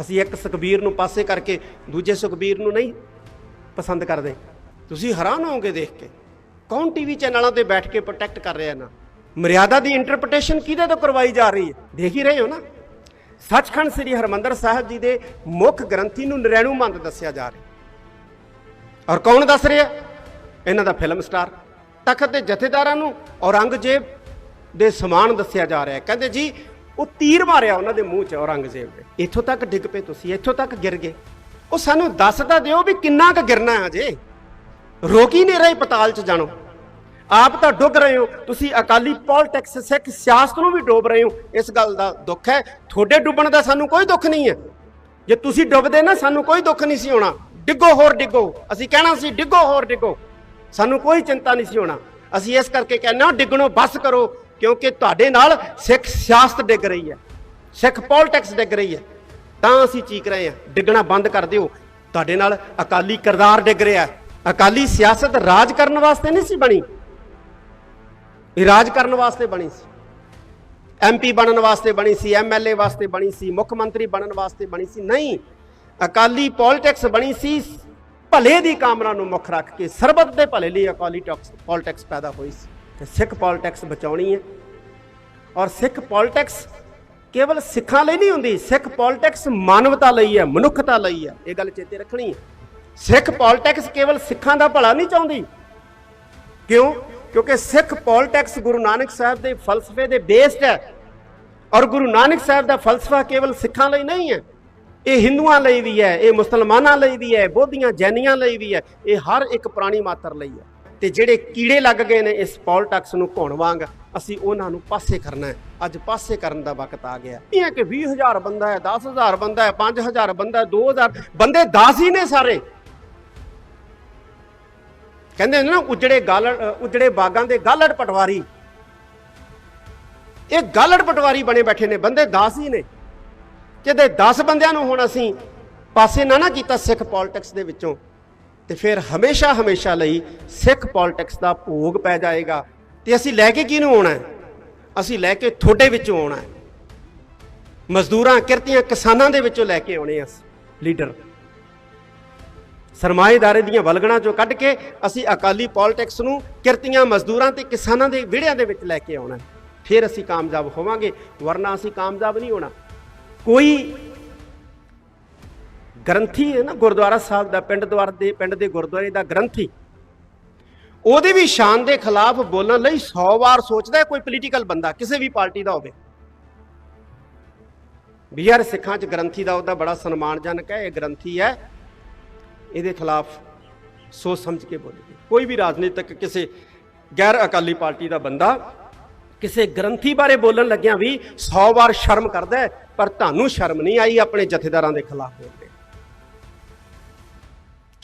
ਅਸੀਂ ਇੱਕ ਸੁਖਬੀਰ ਨੂੰ ਪਾਸੇ ਕਰਕੇ ਦੂਜੇ ਸੁਖਬੀਰ ਨੂੰ ਨਹੀਂ ਪਸੰਦ ਕਰਦੇ। ਤੁਸੀਂ ਹੈਰਾਨ ਹੋਵੋਗੇ ਦੇਖ ਕੇ। ਕੌਣ ਟੀਵੀ ਚੈਨਲਾਂ ਤੇ ਬੈਠ ਕੇ ਪ੍ਰੋਟੈਕਟ ਕਰ ਰਿਹਾ ਨਾ ਮਰਿਆਦਾ ਦੀ ਇੰਟਰਪ੍ਰੀਟੇਸ਼ਨ ਕਿਹਦੇ ਤੋਂ ਕਰਵਾਈ ਜਾ ਰਹੀ ਹੈ? ਦੇਖ ਹੀ ਰਹੇ ਹੋ ਨਾ। ਸੱਚਖੰਡ ਸ੍ਰੀ ਹਰਮੰਦਰ ਸਾਹਿਬ ਜੀ ਦੇ ਮੁੱਖ ਗ੍ਰੰਥੀ ਨੂੰ ਨਰੈਣੂ ਮੰਦ ਦੱਸਿਆ ਜਾ ਰਿਹਾ। ਔਰ ਕੌਣ ਦੱਸ ਰਿਹਾ? ਇਹਨਾਂ ਦਾ ਫਿਲਮ ਸਟਾਰ ਤਖਤ ਦੇ ਜਥੇਦਾਰਾਂ ਨੂੰ ਔਰੰਗਜ਼ੇਬ ਦੇ ਸਮਾਨ ਦੱਸਿਆ ਜਾ ਰਿਹਾ ਕਹਿੰਦੇ ਜੀ ਉਹ ਤੀਰ ਮਾਰਿਆ ਉਹਨਾਂ ਦੇ ਮੂੰਹ 'ਚ ਔਰੰਗਜ਼ੇਬ ਦੇ ਇੱਥੋਂ ਤੱਕ ਡਿੱਗ ਪਏ ਤੁਸੀਂ, ਇੱਥੋਂ ਤੱਕ ਗਿਰ ਗਏ। ਉਹ ਸਾਨੂੰ ਦੱਸ ਤਾਂ ਦਿਓ ਵੀ ਕਿੰਨਾ ਕੁ ਗਿਰਨਾ ਹੈ ਅਜੇ। ਰੋਕ ਹੀ ਨਹੀਂ ਰਹੇ ਪਤਾਲ 'ਚ ਜਾਣੋ। ਆਪ ਤਾਂ ਡੁੱਬ ਰਹੇ ਹੋ। ਤੁਸੀਂ ਅਕਾਲੀ ਪੋਲਿਟਿਕਸ ਸਿੱਖ ਸਿਆਸਤ ਨੂੰ ਵੀ ਡੋਬ ਰਹੇ ਹੋ। ਇਸ ਗੱਲ ਦਾ ਦੁੱਖ ਹੈ। ਤੁਹਾਡੇ ਡੁੱਬਣ ਦਾ ਸਾਨੂੰ ਕੋਈ ਦੁੱਖ ਨਹੀਂ ਹੈ। ਜੇ ਤੁਸੀਂ ਡੁੱਬਦੇ ਨਾ, ਸਾਨੂੰ ਕੋਈ ਦੁੱਖ ਨਹੀਂ ਸੀ ਹੋਣਾ। ਡਿੱਗੋ ਹੋਰ ਡਿੱਗੋ। ਅਸੀਂ ਕਹਿਣਾ ਸੀ, ਡਿੱਗੋ ਹੋਰ ਡਿੱਗੋ। ਸਾਨੂੰ ਕੋਈ ਚਿੰਤਾ ਨਹੀਂ ਸੀ ਹੋਣਾ। ਅਸੀਂ ਇਸ ਕਰਕੇ ਕਹਿੰਦੇ ਹਾਂ, ਡਿੱਗਣੋਂ ਬਸ ਕਰੋ। ਕਿਉਂਕਿ ਤੁਹਾਡੇ ਨਾਲ ਸਿੱਖ ਸਿਆਸਤ ਡਿੱਗ ਰਹੀ ਹੈ, ਸਿੱਖ ਪੋਲਿਟਿਕਸ ਡਿੱਗ ਰਹੀ ਹੈ। ਤਾਂ ਅਸੀਂ ਚੀਕ ਰਹੇ ਹਾਂ। ਡਿੱਗਣਾ ਬੰਦ ਕਰ ਦਿਓ। ਤੁਹਾਡੇ ਨਾਲ ਅਕਾਲੀ ਕਿਰਦਾਰ ਡਿੱਗ ਰਿਹਾ ਅਕਾਲੀ ਸਿਆਸਤ ਰਾਜ ਕਰਨ ਵਾਸਤੇ ਨਹੀਂ ਸੀ ਬਣੀ। ਇਹ ਰਾਜ ਕਰਨ ਵਾਸਤੇ ਬਣੀ ਸੀ। ਐਮਪੀ ਬਣਨ ਵਾਸਤੇ ਬਣੀ ਸੀ ਐਮਐਲਏ ਵਾਸਤੇ ਬਣੀ ਸੀ, ਮੁੱਖ ਮੰਤਰੀ ਬਣਨ ਵਾਸਤੇ ਬਣੀ ਸੀ। ਨਹੀਂ, ਅਕਾਲੀ ਪੋਲਿਟਿਕਸ ਬਣੀ ਸੀ। ਭਲੇ ਦੀ ਕਾਮਨਾ ਨੂੰ ਮੁੱਖ ਰੱਖ ਕੇ ਸਰਬਤ ਦੇ ਭਲੇ ਲਈ ਅਕਾਲੀ ਟੌਕਸ ਪੋਲਿਟਿਕਸ ਪੈਦਾ ਹੋਈ ਸੀ। ਤੇ ਸਿੱਖ ਪੋਲਿਟਿਕਸ ਬਚਾਉਣੀ ਹੈ। ਔਰ ਸਿੱਖ ਪੋਲਿਟਿਕਸ ਕੇਵਲ ਸਿੱਖਾਂ ਲਈ ਨਹੀਂ ਹੁੰਦੀ, ਸਿੱਖ ਪੋਲਿਟਿਕਸ ਮਾਨਵਤਾ ਲਈ ਹੈ, ਮਨੁੱਖਤਾ ਲਈ ਹੈ। ਇਹ ਗੱਲ ਚੇਤੇ ਰੱਖਣੀ ਹੈ। ਸਿੱਖ ਪੋਲਿਟਿਕਸ ਕੇਵਲ ਸਿੱਖਾਂ ਦਾ ਭਲਾ ਨਹੀਂ ਚਾਹੁੰਦੀ। ਕਿਉਂ? ਕਿਉਂਕਿ ਸਿੱਖ ਪੋਲਿਟਿਕਸ ਗੁਰੂ ਨਾਨਕ ਸਾਹਿਬ ਦੇ ਫਲਸਫੇ ਦੇ ਬੇਸਡ ਹੈ। ਔਰ ਗੁਰੂ ਨਾਨਕ ਸਾਹਿਬ ਦਾ ਫਲਸਫਾ ਕੇਵਲ ਸਿੱਖਾਂ ਲਈ ਨਹੀਂ ਹੈ। ਇਹ ਹਿੰਦੂਆਂ ਲਈ ਵੀ ਹੈ, ਇਹ ਮੁਸਲਮਾਨਾਂ ਲਈ ਵੀ ਹੈ, ਬੋਧੀਆਂ ਜੈਨੀਆਂ ਲਈ ਵੀ ਹੈ। ਇਹ ਹਰ ਇੱਕ ਪ੍ਰਾਣੀ ਮਾਤਰ ਲਈ ਹੈ। ਤੇ ਜਿਹੜੇ ਕੀੜੇ ਲੱਗ ਗਏ ਨੇ ਇਸ ਪੋਲਿਟਿਕਸ ਨੂੰ ਘੁਣ ਵਾਂਗ ਅਸੀਂ ਉਹਨਾਂ ਨੂੰ ਪਾਸੇ ਕਰਨਾ ਹੈ। ਅੱਜ ਪਾਸੇ ਕਰਨ ਦਾ ਵਕਤ ਆ ਗਿਆ। ਇਹ ਹੈ ਕਿ 20000 ਬੰਦਾ ਹੈ 10000 ਬੰਦਾ ਹੈ 5000 ਬੰਦਾ ਹੈ 2000 ਬੰਦੇ 10 ਹੀ ਨੇ ਸਾਰੇ। ਕਹਿੰਦੇ ਨੇ ਨਾ ਉਜੜੇ ਗਾਲੜ ਅ, ਉਜੜੇ ਬਾਗਾਂ ਦੇ ਗਾਲੜ ਪਟਵਾਰੀ। ਇਹ ਗਾਲੜ ਪਟਵਾਰੀ ਬਣੇ ਬੈਠੇ ਨੇ ਬੰਦੇ 10 ਹੀ ਨੇ। ਜਿਹਦੇ 10 ਬੰਦਿਆਂ ਨੂੰ ਹੁਣ ਅਸੀਂ ਪਾਸੇ ਨਾ ਨਾ ਕੀਤਾ ਸਿੱਖ ਪੋਲਿਟਿਕਸ ਦੇ ਵਿੱਚੋਂ ਤੇ ਫਿਰ ਹਮੇਸ਼ਾ ਹਮੇਸ਼ਾ ਲਈ ਸਿੱਖ ਪੋਲਿਟਿਕਸ ਦਾ ਭੋਗ ਪੈ ਜਾਏਗਾ। ਤੇ ਅਸੀਂ ਲੈ ਕੇ ਕਿਹਨੂੰ ਆਉਣਾ ਅਸੀਂ ਲੈ ਕੇ ਤੁਹਾਡੇ ਵਿੱਚੋਂ ਆਉਣਾ ਮਜ਼ਦੂਰਾਂ, ਕਿਰਤੀਆਂ, ਕਿਸਾਨਾਂ ਦੇ ਵਿੱਚੋਂ ਲੈ ਕੇ ਆਉਣੇ ਆ ਲੀਡਰ ਸਰਮਾਏਦਾਰੇ ਦੀਆਂ ਵਲਗਣਾ ਚੋਂ ਕੱਢ ਕੇ ਅਸੀਂ ਅਕਾਲੀ ਪੋਲਿਟਿਕਸ ਨੂੰ ਕਿਰਤੀਆਂ, ਮਜ਼ਦੂਰਾਂ ਤੇ ਕਿਸਾਨਾਂ ਦੇ ਵਿੜਿਆਂ ਦੇ ਵਿੱਚ ਲੈ ਕੇ ਆਉਣਾ ਫਿਰ ਅਸੀਂ ਕਾਮਯਾਬ ਹੋਵਾਂਗੇ, ਵਰਨਾ ਅਸੀਂ ਕਾਮਯਾਬ ਨਹੀਂ ਹੋਣਾ। ਕੋਈ ਗ੍ਰੰਥੀ ਹੈ ਨਾ, ਗੁਰਦੁਆਰਾ ਸਾਹਿਬ ਦਾ, ਪਿੰਡ ਦਵਾਰ ਦੇ, ਪਿੰਡ ਦੇ ਗੁਰਦੁਆਰੇ ਦਾ ਗ੍ਰੰਥੀ। ਉਹਦੀ ਵੀ ਸ਼ਾਨ ਦੇ ਖਿਲਾਫ ਬੋਲਣ ਲਈ 100 ਵਾਰ ਸੋਚਦਾ ਕੋਈ ਪੋਲੀਟੀਕਲ ਬੰਦਾ, ਕਿਸੇ ਵੀ ਪਾਰਟੀ ਦਾ ਹੋਵੇ। ਵੀ ਯਾਰ ਸਿੱਖਾਂ 'ਚ ਗ੍ਰੰਥੀ ਦਾ ਉਹਦਾ ਬੜਾ ਸਨਮਾਨਜਨਕ ਹੈ, ਇਹ ਗ੍ਰੰਥੀ ਹੈ। ਇਹਦੇ ਖਿਲਾਫ ਸੋਚ ਸਮਝ ਕੇ ਬੋਲੇ। ਕੋਈ ਵੀ ਰਾਜਨੀਤਿਕ ਕਿਸੇ ਗੈਰ ਅਕਾਲੀ ਪਾਰਟੀ ਦਾ ਬੰਦਾ ਕਿਸੇ ਗ੍ਰੰਥੀ ਬਾਰੇ ਬੋਲਣ ਲੱਗਿਆਂ ਵੀ 100 ਵਾਰ ਸ਼ਰਮ ਕਰਦਾ ਪਰ ਤੁਹਾਨੂੰ ਸ਼ਰਮ ਨਹੀਂ ਆਈ ਆਪਣੇ ਜਥੇਦਾਰਾਂ ਦੇ ਖਿਲਾਫ ਬੋਲਦੇ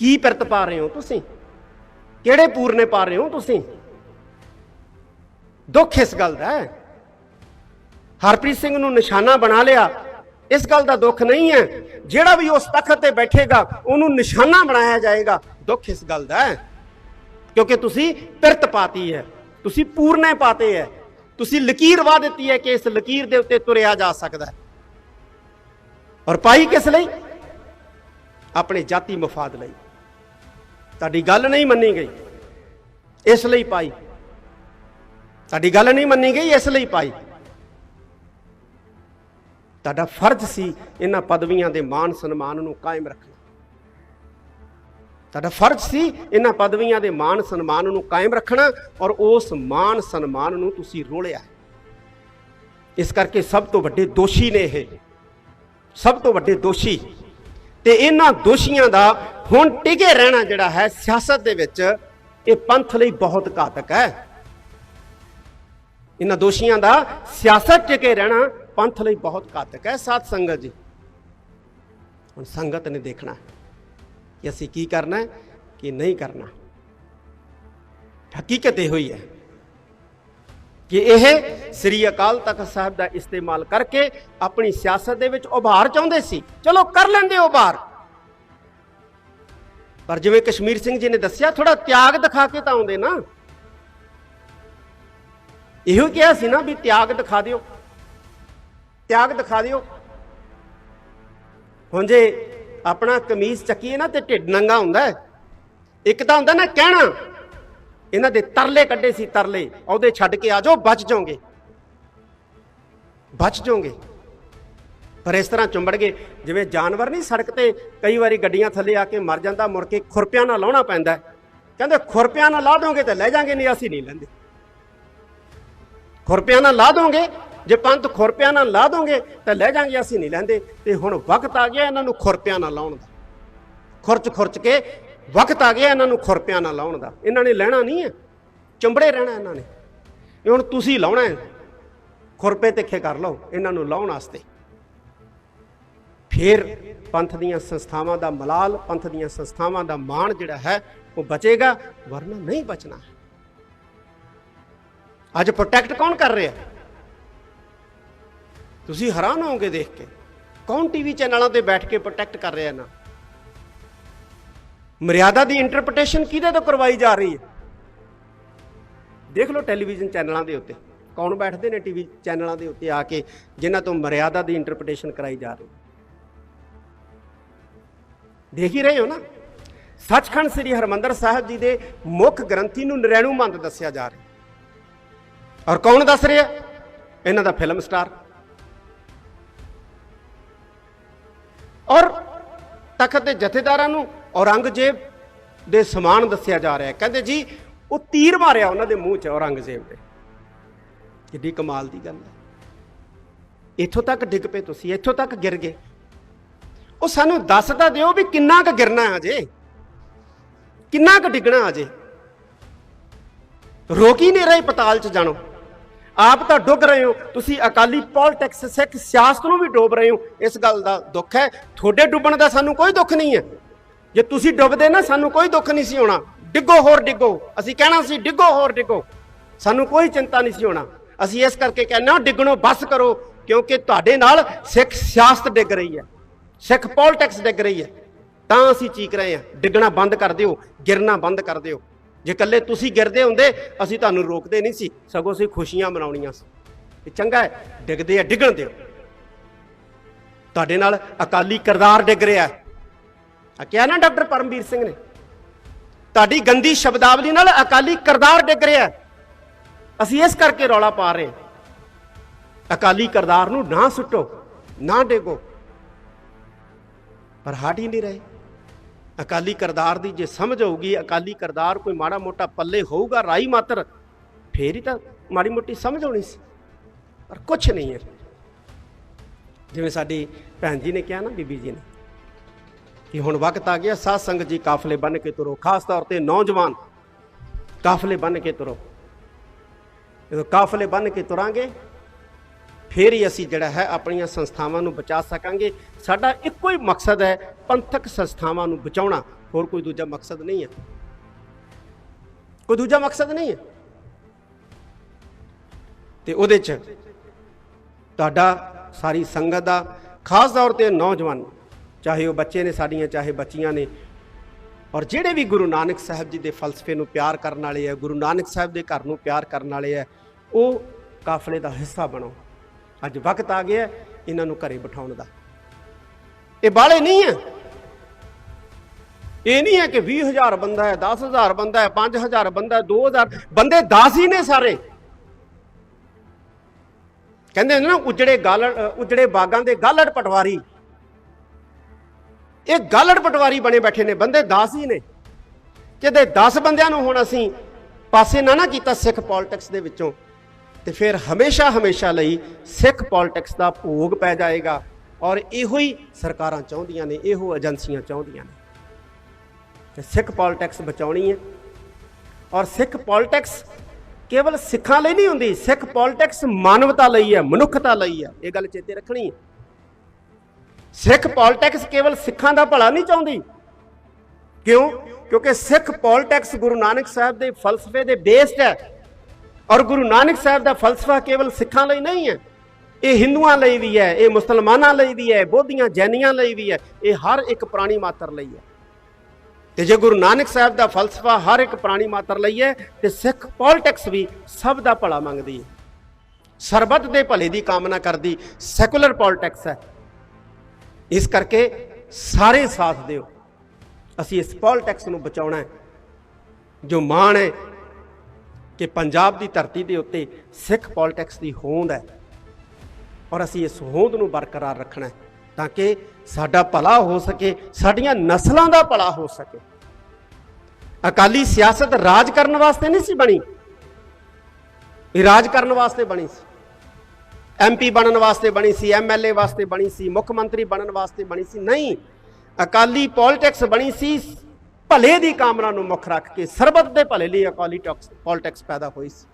ਕੀ ਪਿਰਤ ਪਾ ਰਹੇ ਹੋ ਤੁਸੀਂ? ਕਿਹੜੇ ਪੂਰਨੇ ਪਾ ਰਹੇ ਹੋ ਤੁਸੀਂ? ਦੁੱਖ ਇਸ ਗੱਲ ਦਾ ਹੈ। ਹਰਪ੍ਰੀਤ ਸਿੰਘ ਨੂੰ ਨਿਸ਼ਾਨਾ ਬਣਾ ਲਿਆ। ਇਸ ਗੱਲ ਦਾ ਦੁੱਖ ਨਹੀਂ ਹੈ। ਜਿਹੜਾ ਵੀ ਉਸ ਤਖਤ ਤੇ ਬੈਠੇਗਾ, ਉਹਨੂੰ ਨਿਸ਼ਾਨਾ ਬਣਾਇਆ ਜਾਏਗਾ। ਦੁੱਖ ਇਸ ਗੱਲ ਦਾ ਹੈ। ਕਿਉਂਕਿ ਤੁਸੀਂ ਪਿਰਤ ਪਾਤੀ ਹੈ। ਤੁਸੀਂ ਪੂਰਨੇ ਪਾਤੇ ਹੈ। ਤੁਸੀਂ ਲਕੀਰ ਵਾ ਦਿੱਤੀ ਹੈ ਕਿ ਇਸ ਲਕੀਰ ਦੇ ਉੱਤੇ ਤੁਰਿਆ ਜਾ ਸਕਦਾ ਹੈ। ਔਰ ਪਾਈ ਕਿਸ ਲਈ? ਆਪਣੇ ਜਾਤੀ ਮਫਾਦ ਲਈ। ਤੁਹਾਡੀ ਗੱਲ ਨਹੀਂ ਮੰਨੀ ਗਈ। ਇਸ ਲਈ ਪਾਈ। ਤੁਹਾਡੀ ਗੱਲ ਨਹੀਂ ਮੰਨੀ ਗਈ, ਇਸ ਲਈ ਪਾਈ। ਤੁਹਾਡਾ ਫਰਜ਼ ਸੀ ਇਹਨਾਂ ਪਦਵੀਆਂ ਦੇ ਮਾਣ ਸਨਮਾਨ ਨੂੰ ਕਾਇਮ ਰੱਖਣਾ। ਤੁਹਾਡਾ ਫਰਜ਼ ਸੀ ਇਹਨਾਂ ਪਦਵੀਆਂ ਦੇ ਮਾਣ ਸਨਮਾਨ ਨੂੰ ਕਾਇਮ ਰੱਖਣਾ ਔਰ ਉਸ ਮਾਣ ਸਨਮਾਨ ਨੂੰ ਤੁਸੀਂ ਰੋਲਿਆ ਇਸ ਕਰਕੇ ਸਭ ਤੋਂ ਵੱਡੇ ਦੋਸ਼ੀ ਨੇ ਇਹ। ਸਭ ਤੋਂ ਵੱਡੇ ਦੋਸ਼ੀ। ਤੇ ਇਹਨਾਂ ਦੋਸ਼ੀਆਂ ਦਾ ਹੁਣ ਟਿਕੇ ਰਹਿਣਾ ਜਿਹੜਾ ਹੈ ਸਿਆਸਤ ਦੇ ਵਿੱਚ, ਇਹ ਪੰਥ ਲਈ ਬਹੁਤ ਘਾਤਕ ਹੈ। ਇਹਨਾਂ ਦੋਸ਼ੀਆਂ ਦਾ ਸਿਆਸਤ ਟਿਕੇ ਰਹਿਣਾ ਪੰਥ ਲਈ ਬਹੁਤ ਘਾਤਕ ਹੈ। ਸਾਧ ਸੰਗਤ ਜੀ, ਹੁਣ ਸੰਗਤ ਨੇ ਦੇਖਣਾ ਕਿ ਅਸੀਂ ਕੀ ਕਰਨਾ ਹੈ, ਕੀ ਨਹੀਂ ਕਰਨਾ। ਹਕੀਕਤ ਇਹ ਹੋਈ ਹੈ ਕਿ ਇਹ ਸ੍ਰੀ ਅਕਾਲ ਤਖਤ ਸਾਹਿਬ ਦਾ ਇਸਤੇਮਾਲ ਕਰਕੇ ਆਪਣੀ ਸਿਆਸਤ ਦੇ ਵਿੱਚ ਉਭਾਰ ਚਾਹੁੰਦੇ ਸੀ। ਚਲੋ ਕਰ ਲੈਂਦੇ ਉਭਾਰ। ਪਰ ਜਿਵੇਂ ਕਸ਼ਮੀਰ ਸਿੰਘ ਜੀ ਨੇ ਦੱਸਿਆ ਥੋੜਾ ਤਿਆਗ ਦਿਖਾ ਕੇ ਤਾਂ ਆਉਂਦੇ ਨਾ। ਇਹੋ ਕਿਹਾ ਸੀ ਨਾ ਵੀ ਤਿਆਗ ਦਿਖਾ ਦਿਓ। ਤਿਆਗ ਦਿਖਾ ਦਿਓ। ਹੁਣ ਜੇ ਆਪਣਾ ਕਮੀਜ਼ ਚੱਕੀਏ ਨਾ ਤੇ ਢਿੱਡ ਨੰਗਾ ਹੁੰਦਾ ਹੈ। ਇੱਕ ਤਾਂ ਹੁੰਦਾ ਨਾ ਕਹਿਣਾ, ਇਹਨਾਂ ਦੇ ਤਰਲੇ ਕੱਢੇ ਸੀ ਤਰਲੇ, ਉਹਦੇ ਛੱਡ ਕੇ ਆ ਜਾਓ, ਬਚ ਜਾਓਗੇ। ਬਚ ਜਾਓਗੇ। ਪਰ ਇਸ ਤਰ੍ਹਾਂ ਚੁੰਬੜ ਗਏ। ਜਿਵੇਂ ਜਾਨਵਰ ਨਹੀਂ ਸੜਕ ਤੇ ਕਈ ਵਾਰੀ ਗੱਡੀਆਂ ਥੱਲੇ ਆ ਕੇ ਮਰ ਜਾਂਦਾ, ਮੁੜ ਕੇ ਖੁਰਪਿਆਂ ਨਾਲ ਲਾਉਣਾ ਪੈਂਦਾ ਕਹਿੰਦੇ ਖੁਰਪਿਆਂ ਨਾਲ ਲਾ ਦੋਗੇ ਤੇ ਲੈ ਜਾਾਂਗੇ, ਨਹੀਂ ਅਸੀਂ ਨਹੀਂ ਲੈਂਦੇ। ਖੁਰਪਿਆਂ ਨਾਲ ਲਾ ਦੋਗੇ, ਜੇ ਪੰਥ ਖੁਰਪਿਆਂ ਨਾਲ ਲਾ ਦੋਗੇ ਤਾਂ ਲੈ ਜਾਾਂਗੇ, ਅਸੀਂ ਨਹੀਂ ਲੈਂਦੇ। ਤੇ ਹੁਣ ਵਕਤ ਆ ਗਿਆ ਇਹਨਾਂ ਨੂੰ ਖੁਰਪਿਆਂ ਨਾਲ ਲਾਉਣ ਦਾ। ਖੁਰਚ ਖੁਰਚ ਕੇ ਵਕਤ ਆ ਗਿਆ ਇਹਨਾਂ ਨੂੰ ਖੁਰਪਿਆਂ ਨਾਲ ਲਾਉਣ ਦਾ। ਇਹਨਾਂ ਨੇ ਲੈਣਾ ਨਹੀਂ ਹੈ। ਚੰਬੜੇ ਰਹਿਣਾ ਇਹਨਾਂ ਨੇ। ਇਹ ਹੁਣ ਤੁਸੀਂ ਲਾਉਣਾ ਹੈ। ਖੁਰਪੇ ਤਿੱਖੇ ਕਰ ਲਓ, ਇਹਨਾਂ ਨੂੰ ਲਾਉਣ ਵਾਸਤੇ। ਫਿਰ ਪੰਥ ਦੀਆਂ ਸੰਸਥਾਵਾਂ ਦਾ ਮਲਾਲ, ਪੰਥ ਦੀਆਂ ਸੰਸਥਾਵਾਂ ਦਾ ਮਾਣ ਜਿਹੜਾ ਹੈ, ਉਹ ਬਚੇਗਾ, ਵਰਨਾ ਨਹੀਂ ਬਚਣਾ। ਅੱਜ ਪ੍ਰੋਟੈਕਟ ਕੌਣ ਕਰ ਰਿਹਾ? ਤੁਸੀਂ ਹੈਰਾਨ ਹੋਵੋਗੇ ਦੇਖ ਕੇ। ਕੌਣ ਟੀਵੀ ਚੈਨਲਾਂ ਤੇ ਬੈਠ ਕੇ ਪ੍ਰੋਟੈਕਟ ਕਰ ਰਿਹਾ ਨਾ? ਮਰਿਆਦਾ ਦੀ ਇੰਟਰਪ੍ਰੀਟੇਸ਼ਨ ਕਿਹਦੇ ਤੋਂ ਕਰਵਾਈ ਜਾ ਰਹੀ ਹੈ? ਦੇਖ ਲਓ ਟੈਲੀਵਿਜ਼ਨ ਚੈਨਲਾਂ ਦੇ ਉੱਤੇ। ਕੌਣ ਬੈਠਦੇ ਨੇ ਟੀਵੀ ਚੈਨਲਾਂ ਦੇ ਉੱਤੇ ਆ ਕੇ, ਜਿਨ੍ਹਾਂ ਤੋਂ ਮਰਿਆਦਾ ਦੀ ਇੰਟਰਪ੍ਰੀਟੇਸ਼ਨ ਕਰਾਈ ਜਾ ਰਹੀ ਦੇਖ ਹੀ ਰਹੇ ਹੋ ਨਾ? ਸੱਚਖੰਡ ਸ੍ਰੀ ਹਰਮੰਦਰ ਸਾਹਿਬ ਜੀ ਦੇ ਮੁੱਖ ਗ੍ਰੰਥੀ ਨੂੰ ਨਰੈਣੂ ਮੰਦ ਦੱਸਿਆ ਜਾ ਰਿਹਾ ਔਰ ਕੌਣ ਦੱਸ ਰਿਹਾ? ਇਹਨਾਂ ਦਾ ਫਿਲਮ ਸਟਾਰ। ਔਰ ਤਖਤ ਦੇ ਜਥੇਦਾਰਾਂ ਨੂੰ ਔਰੰਗਜ਼ੇਬ ਦੇ ਸਮਾਨ ਦੱਸਿਆ ਜਾ ਰਿਹਾ ਕਹਿੰਦੇ ਜੀ, ਉਹ ਤੀਰ ਮਾਰਿਆ ਉਹਨਾਂ ਦੇ ਮੂੰਹ 'ਚ ਔਰੰਗਜ਼ੇਬ ਦੇ ਕਿੱਡੀ ਕਮਾਲ ਦੀ ਗੱਲ ਹੈ। ਇੱਥੋਂ ਤੱਕ ਡਿੱਗ ਪਏ ਤੁਸੀਂ, ਇੱਥੋਂ ਤੱਕ ਗਿਰ ਗਏ। ਉਹ ਸਾਨੂੰ ਦੱਸ ਤਾਂ ਦਿਓ ਵੀ ਕਿੰਨਾ ਕੁ ਗਿਰਨਾ ਹੈ ਅਜੇ। ਕਿੰਨਾ ਕੁ ਡਿੱਗਣਾ ਅਜੇ। ਰੋਕ ਹੀ ਨਹੀਂ ਰਹੇ ਪਤਾਲ 'ਚ ਜਾਣੋ। ਆਪ ਤਾਂ ਡੁੱਬ ਰਹੇ ਹੋ। ਤੁਸੀਂ ਅਕਾਲੀ ਪੋਲਿਟਿਕਸ ਸਿੱਖ ਸਿਆਸਤ ਨੂੰ ਵੀ ਡੋਬ ਰਹੇ ਹੋ। ਇਸ ਗੱਲ ਦਾ ਦੁੱਖ ਹੈ। ਤੁਹਾਡੇ ਡੁੱਬਣ ਦਾ ਸਾਨੂੰ ਕੋਈ ਦੁੱਖ ਨਹੀਂ ਹੈ। ਜੇ ਤੁਸੀਂ ਡੁੱਬਦੇ ਨਾ, ਸਾਨੂੰ ਕੋਈ ਦੁੱਖ ਨਹੀਂ ਸੀ ਹੋਣਾ। ਡਿੱਗੋ ਹੋਰ ਡਿੱਗੋ। ਅਸੀਂ ਕਹਿਣਾ ਸੀ, ਡਿੱਗੋ ਹੋਰ ਡਿੱਗੋ। ਸਾਨੂੰ ਕੋਈ ਚਿੰਤਾ ਨਹੀਂ ਸੀ ਹੋਣਾ। ਅਸੀਂ ਇਸ ਕਰਕੇ ਕਹਿੰਦੇ ਹਾਂ, ਡਿੱਗਣੋਂ ਬਸ ਕਰੋ। ਕਿਉਂਕਿ ਤੁਹਾਡੇ ਨਾਲ ਸਿੱਖ ਸਿਆਸਤ ਡਿੱਗ ਰਹੀ ਹੈ। ਸਿੱਖ ਪੋਲਿਟਿਕਸ ਡਿੱਗ ਰਹੀ ਹੈ। ਤਾਂ ਅਸੀਂ ਚੀਕ ਰਹੇ ਹਾਂ। ਡਿੱਗਣਾ ਬੰਦ ਕਰ ਦਿਓ, ਗਿਰਨਾ ਬੰਦ ਕਰ ਦਿਓ। ਜੇ ਇਕੱਲੇ ਤੁਸੀਂ ਗਿਰਦੇ ਹੁੰਦੇ, ਅਸੀਂ ਤੁਹਾਨੂੰ ਰੋਕਦੇ ਨਹੀਂ ਸੀ। ਸਗੋਂ ਅਸੀਂ ਖੁਸ਼ੀਆਂ ਮਨਾਉਣੀਆਂ ਸੀ। ਇਹ ਚੰਗਾ ਹੈ, ਡਿੱਗਦੇ ਆ, ਡਿੱਗਣ ਦਿਓ। ਤੁਹਾਡੇ ਨਾਲ ਅਕਾਲੀ ਕਰਦਾਰ ਡਿੱਗ ਰਿਹਾ ਹੈ। ਆ ਕਿਹਾ ਨਾ ਡਾਕਟਰ ਪਰਮਵੀਰ ਸਿੰਘ ਨੇ। ਤੁਹਾਡੀ ਗੰਦੀ ਸ਼ਬਦਾਵਲੀ ਨਾਲ ਅਕਾਲੀ ਕਰਦਾਰ ਡਿੱਗ ਰਿਹਾ ਹੈ। ਅਸੀਂ ਇਸ ਕਰਕੇ ਰੌਲਾ ਪਾ ਰਹੇ ਹਾਂ। ਅਕਾਲੀ ਕਰਦਾਰ ਨੂੰ ਨਾ ਸੁੱਟੋ, ਨਾ ਡੇਗੋ। ਪਰ ਹਟ ਹੀ ਨਹੀਂ ਰਹੇ। ਅਕਾਲੀ ਕਰਦਾਰ ਦੀ ਜੇ ਸਮਝ ਹੋਊਗੀ ਅਕਾਲੀ ਕਰਦਾਰ ਕੋਈ ਮਾੜਾ ਮੋਟਾ ਪੱਲੇ ਹੋਊਗਾ, ਰਾਈ ਮਾਤਰ, ਫੇਰ ਹੀ ਤਾਂ ਮਾੜੀ ਮੋਟੀ ਸਮਝ ਹੋਣੀ ਸੀ। ਪਰ ਕੁਝ ਨਹੀਂ ਹੈ। ਜਿਵੇਂ ਸਾਡੀ ਭੈਣ ਜੀ ਨੇ ਕਿਹਾ ਨਾ, ਬੀਬੀ ਜੀ ਨੇ, ਕਿ ਹੁਣ ਵਕਤ ਆ ਗਿਆ, ਸਾਧ ਸੰਗਤ ਜੀ ਕਾਫਲੇ ਬਣ ਕੇ ਤੁਰੋ, ਖਾਸ ਤੌਰ ਤੇ ਨੌਜਵਾਨ ਕਾਫਲੇ ਬਣ ਕੇ ਤੁਰੋ। ਜਦੋਂ ਕਾਫਲੇ ਬਣ ਕੇ ਤੁਰਾਂਗੇ ਫਿਰ ਹੀ ਅਸੀਂ ਜਿਹੜਾ ਹੈ ਆਪਣੀਆਂ ਸੰਸਥਾਵਾਂ ਨੂੰ ਬਚਾ ਸਕਾਂਗੇ। ਸਾਡਾ ਇੱਕੋ ਹੀ ਮਕਸਦ ਹੈ ਪੰਥਕ ਸੰਸਥਾਵਾਂ ਨੂੰ ਬਚਾਉਣਾ। ਹੋਰ ਕੋਈ ਦੂਜਾ ਮਕਸਦ ਨਹੀਂ ਹੈ। ਕੋਈ ਦੂਜਾ ਮਕਸਦ ਨਹੀਂ ਹੈ। ਤੇ ਉਹਦੇ 'ਚ ਤੁਹਾਡਾ ਸਾਰੀ ਸੰਗਤ ਦਾ ਖਾਸ ਤੌਰ ਤੇ ਨੌਜਵਾਨ, ਚਾਹੇ ਉਹ ਬੱਚੇ ਨੇ ਸਾਡੀਆਂ, ਚਾਹੇ ਬੱਚੀਆਂ ਨੇ, ਔਰ ਜਿਹੜੇ ਵੀ ਗੁਰੂ ਨਾਨਕ ਸਾਹਿਬ ਜੀ ਦੇ ਫਲਸਫੇ ਨੂੰ ਪਿਆਰ ਕਰਨ ਵਾਲੇ ਆ, ਗੁਰੂ ਨਾਨਕ ਸਾਹਿਬ ਦੇ ਘਰ ਨੂੰ ਪਿਆਰ ਕਰਨ ਵਾਲੇ ਆ, ਉਹ ਕਾਫਲੇ ਦਾ ਹਿੱਸਾ ਬਣੋ। ਅੱਜ ਵਕਤ ਆ ਗਿਆ ਇਹਨਾਂ ਨੂੰ ਘਰੇ ਬਿਠਾਉਣ ਦਾ। ਇਹ ਬਾਲੇ ਨਹੀਂ ਹੈ। ਇਹ ਨਹੀਂ ਹੈ ਕਿ 20000 ਬੰਦਾ ਹੈ 10000 ਬੰਦਾ ਹੈ 5000 ਬੰਦਾ ਹੈ 2000 ਬੰਦੇ 10 ਹੀ ਨੇ ਸਾਰੇ। ਕਹਿੰਦੇ ਨੇ ਨਾ ਉਜੜੇ ਗਾਲੜ ਅ, ਉਜੜੇ ਬਾਗਾਂ ਦੇ ਗਾਲੜ ਪਟਵਾਰੀ। ਇਹ ਗਾਲੜ ਪਟਵਾਰੀ ਬਣੇ ਬੈਠੇ ਨੇ ਬੰਦੇ 10 ਹੀ ਨੇ। ਜਿਹਦੇ 10 ਬੰਦਿਆਂ ਨੂੰ ਹੁਣ ਅਸੀਂ ਪਾਸੇ ਨਾ ਨਾ ਕੀਤਾ ਸਿੱਖ ਪੋਲਿਟਿਕਸ ਦੇ ਵਿੱਚੋਂ। ਤੇ ਫਿਰ ਹਮੇਸ਼ਾ ਹਮੇਸ਼ਾ ਲਈ ਸਿੱਖ ਪੋਲਿਟਿਕਸ ਦਾ ਭੋਗ ਪੈ ਜਾਏਗਾ ਔਰ ਇਹੋ ਹੀ ਸਰਕਾਰਾਂ ਚਾਹੁੰਦੀਆਂ ਨੇ, ਇਹੋ ਏਜੰਸੀਆਂ ਚਾਹੁੰਦੀਆਂ ਨੇ। ਤੇ ਸਿੱਖ ਪੋਲਿਟਿਕਸ ਬਚਾਉਣੀ ਹੈ। ਔਰ ਸਿੱਖ ਪੋਲਿਟਿਕਸ ਕੇਵਲ ਸਿੱਖਾਂ ਲਈ ਨਹੀਂ ਹੁੰਦੀ, ਸਿੱਖ ਪੋਲਿਟਿਕਸ ਮਾਨਵਤਾ ਲਈ ਹੈ, ਮਨੁੱਖਤਾ ਲਈ ਹੈ। ਇਹ ਗੱਲ ਚੇਤੇ ਰੱਖਣੀ ਹੈ। ਸਿੱਖ ਪੋਲਿਟਿਕਸ ਕੇਵਲ ਸਿੱਖਾਂ ਦਾ ਭਲਾ ਨਹੀਂ ਚਾਹੁੰਦੀ। ਕਿਉਂ? ਕਿਉਂਕਿ ਸਿੱਖ ਪੋਲਿਟਿਕਸ ਗੁਰੂ ਨਾਨਕ ਸਾਹਿਬ ਦੇ ਫਲਸਫੇ ਦੇ ਬੇਸਡ ਹੈ। ਔਰ ਗੁਰੂ ਨਾਨਕ ਸਾਹਿਬ ਦਾ ਫਲਸਫਾ ਕੇਵਲ ਸਿੱਖਾਂ ਲਈ ਨਹੀਂ ਹੈ, ਇਹ ਹਿੰਦੂਆਂ ਲਈ ਵੀ ਹੈ, ਇਹ ਮੁਸਲਮਾਨਾਂ ਲਈ ਵੀ ਹੈ, ਬੋਧੀਆਂ ਜੈਨੀਆਂ ਲਈ ਵੀ ਹੈ, ਇਹ ਹਰ ਇੱਕ ਪ੍ਰਾਣੀ ਮਾਤਰ ਲਈ ਹੈ। ਤੇ ਜੇ ਗੁਰੂ ਨਾਨਕ ਸਾਹਿਬ ਦਾ ਫਲਸਫਾ ਹਰ ਇੱਕ ਪ੍ਰਾਣੀ ਮਾਤਰ ਲਈ ਹੈ, ਤੇ ਸਿੱਖ ਪੋਲਿਟਿਕਸ ਵੀ ਸਭ ਦਾ ਭਲਾ ਮੰਗਦੀ ਹੈ। ਸਰਬੱਤ ਦੇ ਭਲੇ ਦੀ ਕਾਮਨਾ ਕਰਦੀ, ਸੈਕੂਲਰ ਪੋਲਿਟਿਕਸ ਹੈ। ਇਸ ਕਰਕੇ ਸਾਰੇ ਸਾਥ ਦਿਓ। ਅਸੀਂ ਇਸ ਪੋਲਿਟਿਕਸ ਨੂੰ ਬਚਾਉਣਾ ਹੈ, ਜੋ ਮਾਣ ਹੈ ਕਿ ਪੰਜਾਬ ਦੀ ਧਰਤੀ ਦੇ ਉੱਤੇ ਸਿੱਖ ਪੋਲਿਟਿਕਸ ਦੀ ਹੋਂਦ ਹੈ ਔਰ ਅਸੀਂ ਇਸ ਹੋਂਦ ਨੂੰ ਬਰਕਰਾਰ ਰੱਖਣਾ ਹੈ ਤਾਂ ਕਿ ਸਾਡਾ ਭਲਾ ਹੋ ਸਕੇ, ਸਾਡੀਆਂ ਨਸਲਾਂ ਦਾ ਭਲਾ ਹੋ ਸਕੇ। ਅਕਾਲੀ ਸਿਆਸਤ ਰਾਜ ਕਰਨ ਵਾਸਤੇ ਨਹੀਂ ਸੀ ਬਣੀ। ਇਹ ਰਾਜ ਕਰਨ ਵਾਸਤੇ ਬਣੀ ਸੀ। ਐਮਪੀ ਬਣਨ ਵਾਸਤੇ ਬਣੀ ਸੀ ਐਮਐਲਏ ਵਾਸਤੇ ਬਣੀ ਸੀ, ਮੁੱਖ ਮੰਤਰੀ ਬਣਨ ਵਾਸਤੇ ਬਣੀ ਸੀ। ਨਹੀਂ, ਅਕਾਲੀ ਪੋਲਿਟਿਕਸ ਬਣੀ ਸੀ ਭਲੇ ਦੀ ਕਾਮਨਾ ਨੂੰ ਮੁੱਖ ਰੱਖ ਕੇ ਸਰਬਤ ਦੇ ਭਲੇ ਲਈ ਅਕਾਲੀ ਪੋਲਿਟਿਕਸ ਪੈਦਾ ਹੋਈ ਸੀ।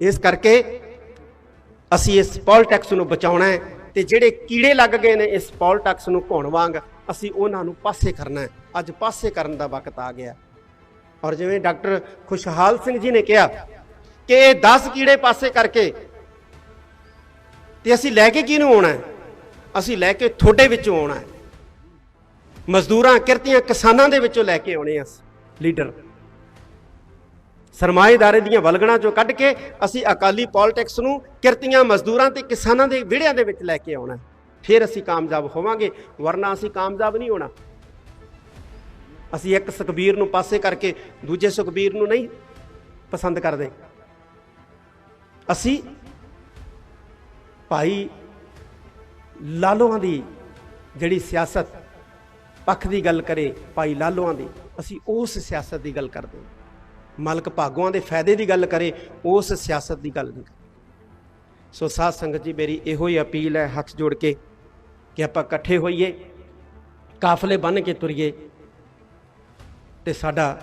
ਇਸ ਕਰਕੇ ਅਸੀਂ ਇਸ ਪੋਲਿਟਿਕਸ ਨੂੰ ਬਚਾਉਣਾ ਹੈ ਤੇ ਜਿਹੜੇ ਕੀੜੇ ਲੱਗ ਗਏ ਨੇ ਇਸ ਪੋਲਿਟਿਕਸ ਨੂੰ ਘੁਣ ਵਾਂਗ ਅਸੀਂ ਉਹਨਾਂ ਨੂੰ ਪਾਸੇ ਕਰਨਾ ਹੈ। ਅੱਜ ਪਾਸੇ ਕਰਨ ਦਾ ਵਕਤ ਆ ਗਿਆ। ਔਰ ਜਿਵੇਂ ਡਾਕਟਰ ਖੁਸ਼ਹਾਲ ਸਿੰਘ ਜੀ ਨੇ ਕਿਹਾ ਕਿ ਇਹ 10 ਕੀੜੇ ਪਾਸੇ ਕਰਕੇ ਤੇ ਅਸੀਂ ਲੈ ਕੇ ਕਿਹਨੂੰ ਆਉਣਾ ਹੈ? ਅਸੀਂ ਲੈ ਕੇ ਤੁਹਾਡੇ ਵਿੱਚੋਂ ਆਉਣਾ ਹੈ। ਮਜ਼ਦੂਰਾਂ, ਕਿਰਤੀਆਂ ਕਿਸਾਨਾਂ ਦੇ ਵਿੱਚੋਂ ਲੈ ਕੇ ਆਉਣੇ ਆ ਲੀਡਰ। ਸਰਮਾਏਦਾਰੇ ਦੀਆਂ ਵਲਗਣਾਂ ਚੋਂ ਕੱਢ ਕੇ ਅਸੀਂ ਅਕਾਲੀ ਪੋਲਿਟਿਕਸ ਨੂੰ ਕਿਰਤੀਆਂ, ਮਜ਼ਦੂਰਾਂ ਤੇ ਕਿਸਾਨਾਂ ਦੇ ਵਿੜਿਆਂ ਦੇ ਵਿੱਚ ਲੈ ਕੇ ਆਉਣਾ ਫਿਰ ਅਸੀਂ ਕਾਮਯਾਬ ਹੋਵਾਂਗੇ, ਵਰਨਾ ਅਸੀਂ ਕਾਮਯਾਬ ਨਹੀਂ ਹੋਣਾ। ਅਸੀਂ ਇੱਕ ਸੁਖਬੀਰ ਨੂੰ ਪਾਸੇ ਕਰਕੇ ਦੂਜੇ ਸੁਖਬੀਰ ਨੂੰ ਨਹੀਂ ਪਸੰਦ ਕਰਦੇ। ਅਸੀਂ ਭਾਈ ਲਾਲੋਆਂ ਦੀ ਜਿਹੜੀ ਸਿਆਸਤ ਪੱਖ ਦੀ ਗੱਲ ਕਰੇ ਭਾਈ ਲਾਲੋਆਂ ਦੀ, ਅਸੀਂ ਉਸ ਸਿਆਸਤ ਦੀ ਗੱਲ ਕਰਦੇ ਮਲਕ ਭਾਗੋਆਂ ਦੇ ਫਾਇਦੇ ਦੀ ਗੱਲ ਕਰੇ, ਉਸ ਸਿਆਸਤ ਦੀ ਗੱਲ ਨਹੀਂ ਕਰਦੇ। ਸੋ ਸਾਧ ਸੰਗਤ ਜੀ, ਮੇਰੀ ਇਹੋ ਹੀ ਅਪੀਲ ਹੈ, ਹੱਥ ਜੋੜ ਕੇ ਕਿ ਆਪਾਂ ਇਕੱਠੇ ਹੋਈਏ, ਕਾਫਲੇ ਬੰਨ ਕੇ ਤੁਰੀਏ ਤੇ ਸਾਡਾ,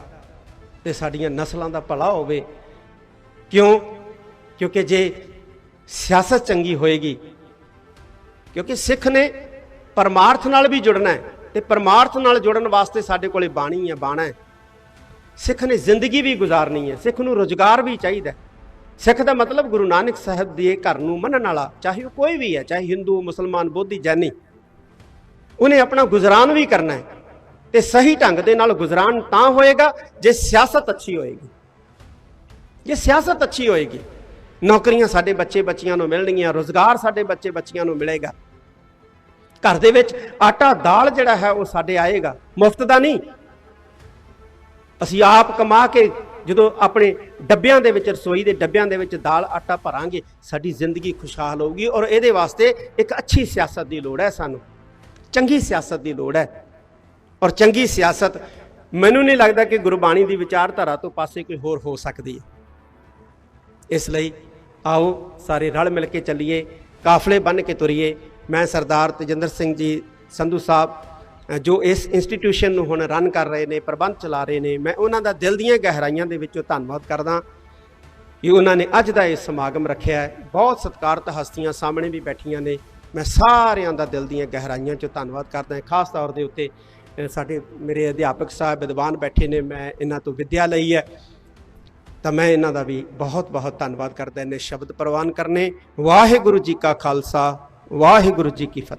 ਤੇ ਸਾਡੀਆਂ ਨਸਲਾਂ ਦਾ ਭਲਾ ਹੋਵੇ। ਕਿਉਂ? ਕਿਉਂਕਿ ਜੇ ਸਿਆਸਤ ਚੰਗੀ ਹੋਏਗੀ, ਕਿਉਂਕਿ ਸਿੱਖ ਨੇ ਪਰਮਾਰਥ ਨਾਲ ਵੀ ਜੁੜਨਾ ਹੈ। ਤੇ ਪਰਮਾਰਥ ਨਾਲ ਜੁੜਨ ਵਾਸਤੇ ਸਾਡੇ ਕੋਲੇ ਬਾਣੀ ਹੈ, ਬਾਣਾ ਹੈ। ਸਿੱਖ ਨੇ ਜ਼ਿੰਦਗੀ ਵੀ ਗੁਜ਼ਾਰਨੀ ਹੈ, ਸਿੱਖ ਨੂੰ ਰੋਜ਼ਗਾਰ ਵੀ ਚਾਹੀਦਾ ਸਿੱਖ ਦਾ ਮਤਲਬ ਗੁਰੂ ਨਾਨਕ ਸਾਹਿਬ ਦੇ ਘਰ ਨੂੰ ਮੰਨਣ ਵਾਲਾ, ਚਾਹੇ ਉਹ ਕੋਈ ਵੀ ਹੈ, ਚਾਹੇ ਹਿੰਦੂ, ਮੁਸਲਮਾਨ, ਬੋਧੀ, ਜੈਨੀ। ਉਹਨੇ ਆਪਣਾ ਗੁਜ਼ਰਾਨ ਵੀ ਕਰਨਾ ਹੈ ਤੇ ਸਹੀ ਢੰਗ ਦੇ ਨਾਲ ਗੁਜ਼ਰਾਨ ਤਾਂ ਹੋਏਗਾ ਜੇ ਸਿਆਸਤ ਅੱਛੀ ਹੋਏਗੀ। ਜੇ ਸਿਆਸਤ ਅੱਛੀ ਹੋਏਗੀ, ਨੌਕਰੀਆਂ ਸਾਡੇ ਬੱਚੇ ਬੱਚੀਆਂ ਨੂੰ ਮਿਲਣਗੀਆਂ, ਰੋਜ਼ਗਾਰ ਸਾਡੇ ਬੱਚੇ ਬੱਚੀਆਂ ਨੂੰ ਮਿਲੇਗਾ। ਘਰ ਦੇ ਵਿੱਚ ਆਟਾ, ਦਾਲ ਜਿਹੜਾ ਹੈ ਉਹ ਸਾਡੇ ਆਏਗਾ। ਮੁਫਤ ਦਾ ਨਹੀਂ। ਅਸੀਂ ਆਪ ਕਮਾ ਕੇ ਜਦੋਂ ਆਪਣੇ ਡੱਬਿਆਂ ਦੇ ਵਿੱਚ, ਰਸੋਈ ਦੇ ਡੱਬਿਆਂ ਦੇ ਵਿੱਚ ਦਾਲ, ਆਟਾ ਭਰਾਂਗੇ, ਸਾਡੀ ਜ਼ਿੰਦਗੀ ਖੁਸ਼ਹਾਲ ਹੋਊਗੀ ਔਰ ਇਹਦੇ ਵਾਸਤੇ ਇੱਕ ਅੱਛੀ ਸਿਆਸਤ ਦੀ ਲੋੜ ਹੈ ਸਾਨੂੰ। ਚੰਗੀ ਸਿਆਸਤ ਦੀ ਲੋੜ ਹੈ। ਔਰ ਚੰਗੀ ਸਿਆਸਤ ਮੈਨੂੰ ਨਹੀਂ ਲੱਗਦਾ ਕਿ ਗੁਰਬਾਣੀ ਦੀ ਵਿਚਾਰਧਾਰਾ ਤੋਂ ਪਾਸੇ ਕੋਈ ਹੋਰ ਹੋ ਸਕਦੀ ਹੈ। ਇਸ ਲਈ ਆਓ ਸਾਰੇ ਰਲ ਮਿਲ ਕੇ ਚੱਲੀਏ, ਕਾਫਲੇ ਬੰਨ ਕੇ ਤੁਰੀਏ। ਮੈਂ ਸਰਦਾਰ ਤੇਜਿੰਦਰ ਸਿੰਘ ਜੀ ਸੰਧੂ ਸਾਹਿਬ ਜੋ ਇਸ ਇੰਸਟੀਟਿਊਸ਼ਨ ਨੂੰ ਹੁਣ ਰਨ ਕਰ ਰਹੇ ਨੇ, ਪ੍ਰਬੰਧ ਚਲਾ ਰਹੇ ਨੇ, ਮੈਂ ਉਹਨਾਂ ਦਾ ਦਿਲ ਦੀਆਂ ਗਹਿਰਾਈਆਂ ਦੇ ਵਿੱਚੋਂ ਧੰਨਵਾਦ ਕਰਦਾ ਕਿ ਉਹਨਾਂ ਨੇ ਅੱਜ ਦਾ ਇਹ ਸਮਾਗਮ ਰੱਖਿਆ ਹੈ। ਬਹੁਤ ਸਤਿਕਾਰਤ ਹਸਤੀਆਂ ਸਾਹਮਣੇ ਵੀ ਬੈਠੀਆਂ ਨੇ। ਮੈਂ ਸਾਰਿਆਂ ਦਾ ਦਿਲ ਦੀਆਂ ਗਹਿਰਾਈਆਂ 'ਚੋਂ ਧੰਨਵਾਦ ਕਰਦਾ ਹਾਂ। ਖਾਸ ਤੌਰ ਦੇ ਉੱਤੇ ਸਾਡੇ ਮੇਰੇ ਅਧਿਆਪਕ ਸਾਹਿਬ ਵਿਦਵਾਨ ਬੈਠੇ ਨੇ, ਮੈਂ ਇਹਨਾਂ ਤੋਂ ਵਿੱਦਿਆ ਲਈ ਹੈ। ਤਾਂ ਮੈਂ ਇਹਨਾਂ ਦਾ ਵੀ ਬਹੁਤ ਬਹੁਤ ਧੰਨਵਾਦ ਕਰਦਾ। ਇਹਨੇ ਸ਼ਬਦ ਪ੍ਰਵਾਨ ਕਰਨੇ। ਵਾਹਿਗੁਰੂ ਜੀ ਕਾ ਖਾਲਸਾ। ਵਾਹਿਗੁਰੂ ਜੀ ਕੀ ਫਤਿਹ।